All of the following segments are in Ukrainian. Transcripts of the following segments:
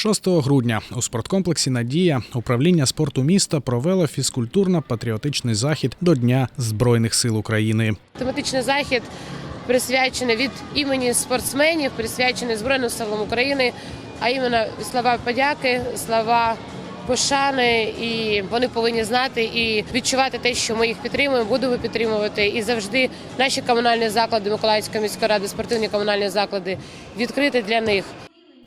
6 грудня у спорткомплексі Надія управління спорту міста провело фізкультурно-патріотичний захід до Дня Збройних сил України. Тематичний захід присвячений від імені спортсменів, присвячений Збройним силам України, а іменно слова подяки, слова пошани, і вони повинні знати і відчувати те, що ми їх підтримуємо, будемо підтримувати. І завжди наші комунальні заклади Миколаївської міської ради, спортивні комунальні заклади відкриті для них.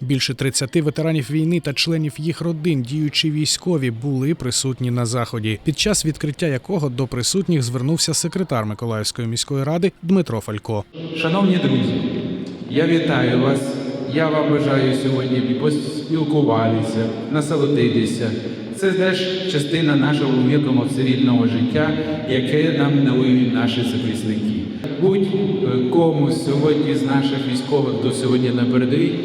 Більше 30 ветеранів війни та членів їх родин, діючі військові, були присутні на заході, під час відкриття якого до присутніх звернувся секретар Миколаївської міської ради Дмитро Фалько. Шановні друзі, я вітаю вас. Я вам бажаю сьогодні поспілкуватися, насолодитися. Це теж частина нашого мирного цивільного життя, яке нам дарують наші захисники. Будь-кому сьогодні з наших військових до сьогодні на передовій,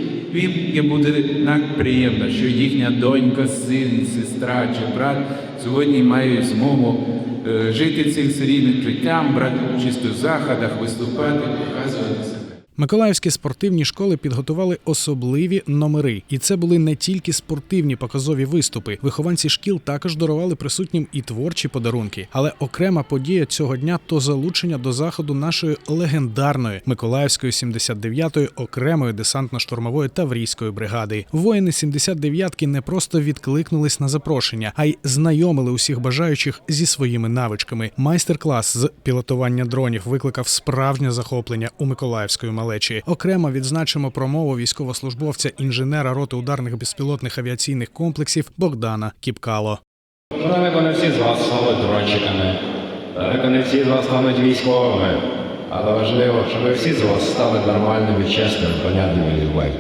їм буде так приємно, що їхня донька, син, сестра чи брат сьогодні мають змогу е, жити цим серійним життям, брати участь у заходах, виступати, показувати себе. Миколаївські спортивні школи підготували особливі номери, і це були не тільки спортивні показові виступи. Вихованці шкіл також дарували присутнім і творчі подарунки. Але окрема подія цього дня то залучення до заходу нашої легендарної Миколаївської 79-ї окремої десантно-штурмової таврійської бригади. Воїни 79-ки не просто відкликнулись на запрошення, а й знайомили усіх бажаючих зі своїми навичками. Майстер-клас з пілотування дронів викликав справжнє захоплення у Миколаївської малечі. Окремо відзначимо промову військовослужбовця інженера роти ударних безпілотних авіаційних комплексів Богдана Кіпкало. Не всі з вас стануть дрончиками, далеко не всі з вас стануть військовими, але важливо, щоб всі з вас стали нормальними, чесними, понятними людьми.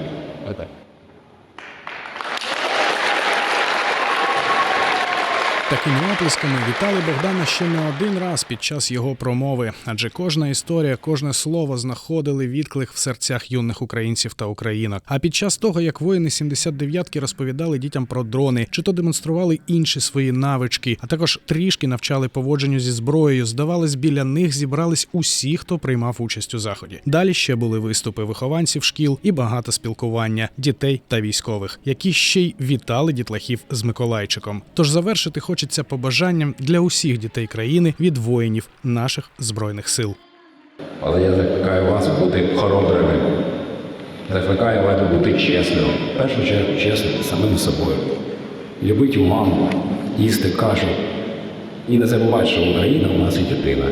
Такими оплесками вітали Богдана ще не один раз під час його промови, адже кожна історія, кожне слово знаходили відклик в серцях юних українців та українок. А під час того, як воїни 79-ки розповідали дітям про дрони, чи то демонстрували інші свої навички, а також трішки навчали поводженню зі зброєю, здавалось, біля них зібрались усі, хто приймав участь у заході. Далі ще були виступи вихованців шкіл і багато спілкування дітей та військових, які ще й вітали дітлахів з Миколайчиком. Тож завершити хочеться побажанням для усіх дітей країни від воїнів наших збройних сил. Але я закликаю вас бути хоробрими. Закликаю вас бути чесним. В першу чергу чесним самим собою. Любити маму, їсти кашу. І не забувати, що Україна у нас і дитина.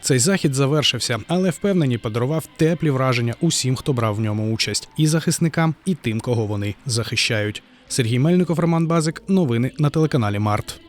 Цей захід завершився, але впевнені подарував теплі враження усім, хто брав в ньому участь, і захисникам, і тим, кого вони захищають. Сергій Мельников, Роман Базик. Новини на телеканалі Март.